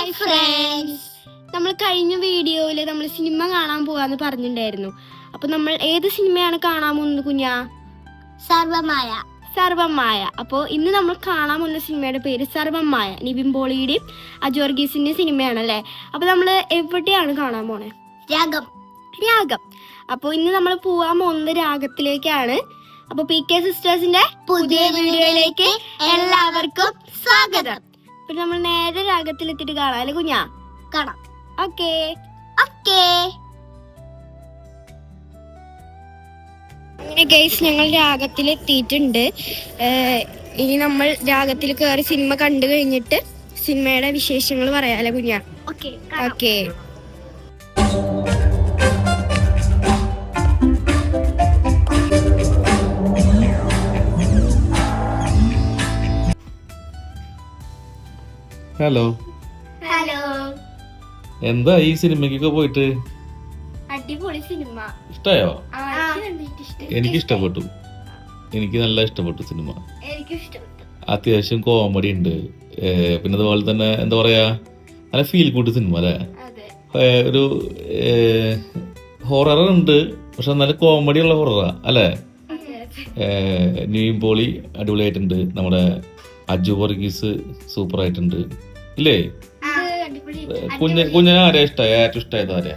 Hi friends നമ്മൾ കഴിഞ്ഞ വീഡിയോയിൽ നമ്മൾ സിനിമ കാണാൻ പോകാന്ന് പറഞ്ഞിട്ടുണ്ടായിരുന്നു. അപ്പൊ നമ്മൾ ഏത് സിനിമയാണ് കാണാൻ പോകുന്നത് കുഞ്ഞാ? സർവമായ. സർവമായ. അപ്പോൾ ഇന്ന് നമ്മൾ കാണാൻ പോകുന്ന സിനിമയുടെ പേര് സർവമായ. നിബിൻ പോളിയുടെയും അജോർഗീസിന്റെയും സിനിമയാണ് സിനിമയാണല്ലേ? അപ്പൊ നമ്മൾ എവിടെയാണ് കാണാൻ പോണേ? രാഗം. രാഗം. അപ്പോൾ ഇന്ന് നമ്മൾ പോകാൻ പോകുന്നത് രാഗത്തിലേക്കാണ്. അപ്പോൾ പി കെ സിസ്റ്റേഴ്സിന്റെ പുതിയ വീഡിയോയിലേക്ക് എല്ലാവർക്കും സ്വാഗതം. പിന്നെ നമ്മൾ നേരെ രാഗത്തിലെത്തിയിട്ട് കാണാം അല്ലെ കുഞ്ഞാ? കാണാം. ഓക്കേ. ഓക്കേ. അങ്ങനെ ഗൈസ് ഞങ്ങൾ രാഗത്തിൽ എത്തിയിട്ടുണ്ട് ഇനി നമ്മൾ രാഗത്തിൽ കയറി സിനിമ കണ്ടു കഴിഞ്ഞിട്ട് സിനിമയുടെ വിശേഷങ്ങൾ പറയാല്ലേ കുഞ്ഞാ? Okay okay. ഹലോ ഹലോ എന്താ ഈ സിനിമയ്ക്കൊക്കെ പോയിട്ട്? അടിപൊളി സിനിമ. ഇഷ്ടായോ? എനിക്ക് ഇഷ്ടപ്പെട്ടു എനിക്ക് നല്ല ഇഷ്ടപ്പെട്ടു സിനിമ. എനിക്കും ഇഷ്ടപ്പെട്ടു അത്യാവശ്യം കോമഡി ഉണ്ട്. പിന്നെ അതുപോലെ തന്നെ എന്താ പറയാ? നല്ല ഫീൽ ഗുഡ് സിനിമ അല്ലേ? അതെ. ഒരു ഹൊറർ ഉണ്ട്. പക്ഷെ നല്ല കോമഡി ഉള്ള ഹൊററാ അല്ലേ? അതെ അതെ. ന്യൂ പോളി അടിപൊളിയായിട്ടുണ്ട്. നമ്മുടെ അജു വർഗീസ് സൂപ്പർ ആയിട്ടുണ്ട് ഇല്ലേ? കുഞ്ഞ കുഞ്ഞിനെ ആരെയാ ഇഷ്ടമായി ഏറ്റവും ഇഷ്ടമായത് ആരെയാ?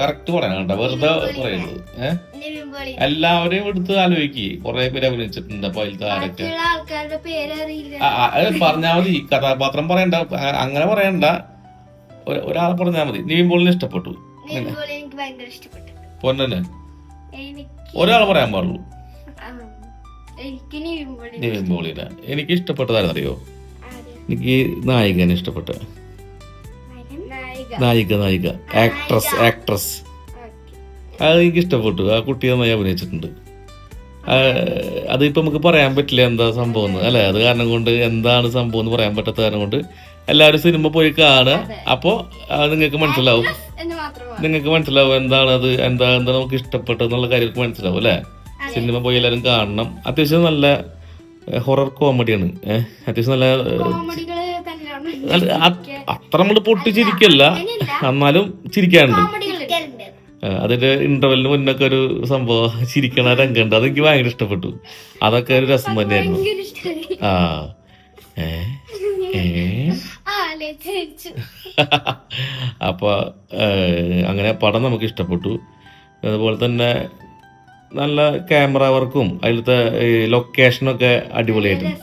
കറക്റ്റ് പറയാൻ കേട്ടോ. വെറുതെ പറയുന്നത് ഏഹ് എല്ലാവരെയും എടുത്ത് ആലോചിക്ക്. കുറെ പേര് അഭിനയിച്ചിട്ടുണ്ട് അപ്പൊ അതിലത്തെ ആരൊക്കെ? പറഞ്ഞാൽ ആൾക്കാരുടെ പേരറിയില്ല. ആ, ആ, പറഞ്ഞാ മതി. കഥാപാത്രം പറയണ്ട. അങ്ങനെ പറയണ്ട. ഒരാളെ പറഞ്ഞാ മതി. നിവിൻ പോളിനെ ഇഷ്ടപ്പെട്ടു. പൊന്നെ എനിക്ക് ഒരാൾ പറയാൻ പാടുള്ളൂ. നിവിൻ അറിയോ പോളിനെ. എനിക്ക് ഇഷ്ടപ്പെട്ടതാരെന്നറിയോ? എനിക്ക് നായികനെ ഇഷ്ടപ്പെട്ട. നായിക. നായിക ആക്ട്രസ് ആക്ട്രസ്. അത് എനിക്ക് ഇഷ്ടപ്പെട്ടു. ആ കുട്ടി നന്നായി അഭിനയിച്ചിട്ടുണ്ട്. അതിപ്പോൾ അതിപ്പോ നമുക്ക് പറയാൻ പറ്റില്ല എന്താ സംഭവം എന്ന്. അല്ലെ? അത് കാരണം കൊണ്ട് എന്താണ് സംഭവം എന്ന് പറയാൻ പറ്റാത്ത കാരണം കൊണ്ട് എല്ലാവരും സിനിമ പോയി കാണുക. അപ്പോ നിങ്ങൾക്ക് മനസ്സിലാവും. നിങ്ങൾക്ക് മനസ്സിലാവും എന്താണ് അത് എന്താ എന്താ നമുക്ക് ഇഷ്ടപ്പെട്ടെന്നുള്ള കാര്യങ്ങൾക്ക് മനസ്സിലാവും അല്ലേ? സിനിമ പോയി എല്ലാവരും കാണണം. അത്യാവശ്യം നല്ല ഹൊറർ കോമഡിയാണ് അത്യാവശ്യം നല്ല അത്ര നമ്മൾ പൊട്ടിച്ചിരിക്കല്ല. എന്നാലും ചിരിക്കാനുണ്ട്. അതിന്റെ ഇന്റർവെല്ലിന് മുന്നൊക്കെ ഒരു സംഭവം ചിരിക്കണ രംഗമുണ്ട്. അതെനിക്ക് ഭയങ്കര ഇഷ്ടപ്പെട്ടു. അതൊക്കെ ഒരു രസം തന്നെയായിരുന്നു. ആ അപ്പൊ അങ്ങനെ പടം നമുക്ക് ഇഷ്ടപ്പെട്ടു. അതുപോലെ തന്നെ നല്ല ക്യാമറ വർക്കും അതിലത്തെ ലൊക്കേഷനൊക്കെ അടിപൊളിയായിരുന്നു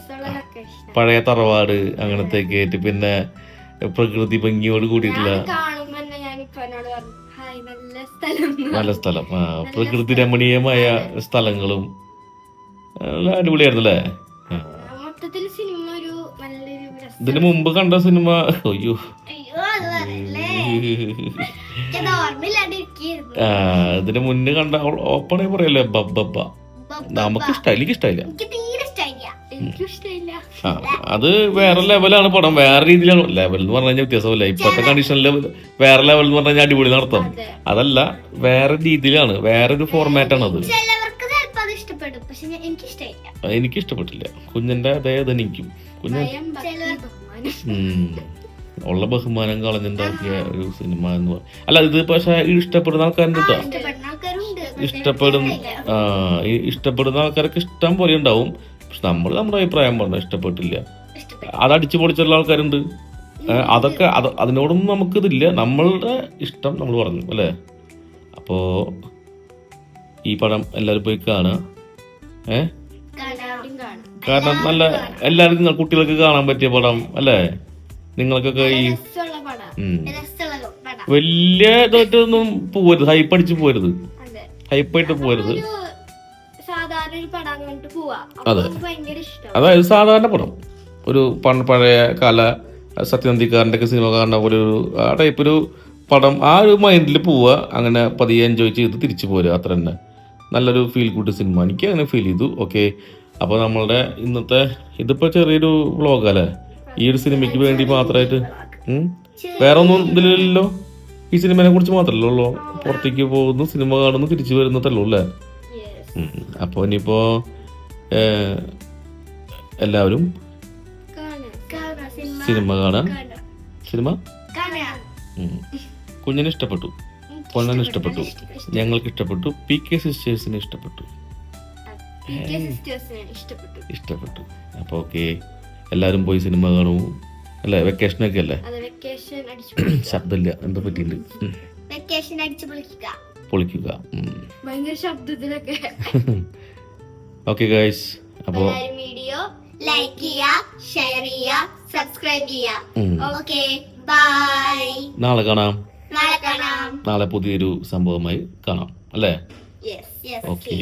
പഴയ തറവാട് അങ്ങനത്തെയൊക്കെ ആയിട്ട് പിന്നെ പ്രകൃതി ഭംഗിയോട് കൂടിയിട്ടുള്ള നല്ല സ്ഥലം. ആ പ്രകൃതി രമണീയമായ സ്ഥലങ്ങളും നല്ല അടിപൊളിയായിരുന്നു അല്ലേ ഇതിന് മുമ്പ് കണ്ട സിനിമ അയ്യോ. ആ ഇതിന് മുന്നേ കണ്ട ഓപ്പണേ പറയല്ലേ ബബ്ബബ്ബ. നമുക്ക് ഇഷ്ടമായി എനിക്ക് ഇഷ്ടമില്ല അത് വേറെ ലെവലാണ് പടം വേറെ രീതിയിലാണ്. ലെവൽ എന്ന് പറഞ്ഞു കഴിഞ്ഞാൽ വ്യത്യാസമല്ല. ഇപ്പോഴത്തെ കണ്ടീഷനിൽ വേറെ ലെവൽ എന്ന് പറഞ്ഞാൽ അടിപൊളി നടത്താം. അതല്ല വേറെ രീതിയിലാണ് വേറൊരു ഫോർമാറ്റാണ് അത്. എനിക്ക് ഇഷ്ടപ്പെട്ടില്ല കുഞ്ഞിന്റെ അതേ എനിക്കും. കുഞ്ഞ് ഉള്ള ബഹുമാനം കളഞ്ഞുണ്ടാക്കിയ ഒരു സിനിമ എന്ന് പറ അല്ല ഇത് പക്ഷെ ഇഷ്ടപ്പെടുന്ന ആൾക്കാരുണ്ട് കേട്ടോ ഇഷ്ടപ്പെടുന്ന ഇഷ്ടപ്പെടുന്ന ആൾക്കാർക്ക് ഇഷ്ടം പോലെ ഉണ്ടാവും. പക്ഷെ നമ്മൾ നമ്മുടെ അഭിപ്രായം പറഞ്ഞു ഇഷ്ടപ്പെട്ടില്ല. അത് അടിച്ചു പൊളിച്ചുള്ള ആൾക്കാരുണ്ട്. അതൊക്കെ അത് അതിനോടൊന്നും നമുക്കിതില്ല. നമ്മളുടെ ഇഷ്ടം നമ്മൾ പറഞ്ഞു അല്ലേ? അപ്പോ ഈ പടം എല്ലാവരും പോയി കാണുക. ഏ? കാരണം നല്ല എല്ലാവർക്കും കുട്ടികൾക്ക് കാണാൻ പറ്റിയ പടം അല്ലേ? നിങ്ങൾക്കൊക്കെ ഈ വലിയ ഇതായിട്ടൊന്നും പോരുത്. ഹൈപ്പ് അടിച്ച് പോരുത് ഹൈപ്പായിട്ട് പോരുത്. അതെ. അതായത് സാധാരണ പടം. ഒരു പഴയ കാല സത്യനന്ദിക്കാരന്റെ ഒക്കെ സിനിമ കാണുന്ന പോലെ ഒരു ആ ടൈപ്പ് ഒരു പടം. ആ ഒരു മൈൻഡിൽ പോവുക അങ്ങനെ പതിയെ എൻജോയ് ചെയ്ത് തിരിച്ചു പോരുക. അത്ര തന്നെ. നല്ലൊരു ഫീൽ ഗുഡ് സിനിമ എനിക്ക് അങ്ങനെ ഫീൽ ചെയ്തു. ഓക്കെ അപ്പോൾ നമ്മളുടെ ഇന്നത്തെ ഇതിപ്പോൾ ചെറിയൊരു വ്ളോഗല്ലേ ഈ ഒരു സിനിമയ്ക്ക് വേണ്ടി മാത്രമായിട്ട് വേറെ ഒന്നും ഇതിലില്ലല്ലോ. ഈ സിനിമയെ കുറിച്ച് മാത്രമല്ലോ ഉള്ളൂ. പുറത്തേക്ക് പോകുന്നു സിനിമ കാണുന്നു തിരിച്ചു വരുന്നതല്ലോ അല്ലേ. അപ്പോൾ ഇനിയിപ്പോൾ എല്ലാവരും സിനിമ കാണാൻ സിനിമ. കുഞ്ഞിന് ഇഷ്ടപ്പെട്ടു. പൊണ്ണന് ഇഷ്ടപ്പെട്ടു. ഞങ്ങൾക്ക് ഇഷ്ടപ്പെട്ടു. പി കെ സിസ്റ്റേഴ്സിന് ഇഷ്ടപ്പെട്ടു. സിസ്റ്റേഴ്സിനെ ഇഷ്ടപ്പെട്ടു. ഇഷ്ടപ്പെട്ടു. അപ്പോൾ ഓക്കെ. എല്ലാവരും പോയി സിനിമ കാണൂ. അല്ലേ? വെക്കേഷനൊക്കെ അല്ലേ? ശബ്ദമില്ല. എന്താ പറ്റിയിട്ടുണ്ട് വെക്കേഷൻ അടിച്ചു പൊളിക്കുക. ഓക്കെ ഗൈസ് അപ്പോ വീഡിയോ ലൈക്ക് ചെയ്യുക ഷെയർ ചെയ്യുക സബ്സ്ക്രൈബ് ചെയ്യുക. ഓക്കെ ബൈ നാളെ കാണാം. നാളെ കാണാം. നാളെ പുതിയൊരു സംഭവമായി കാണാം. അല്ലേ? Yes okay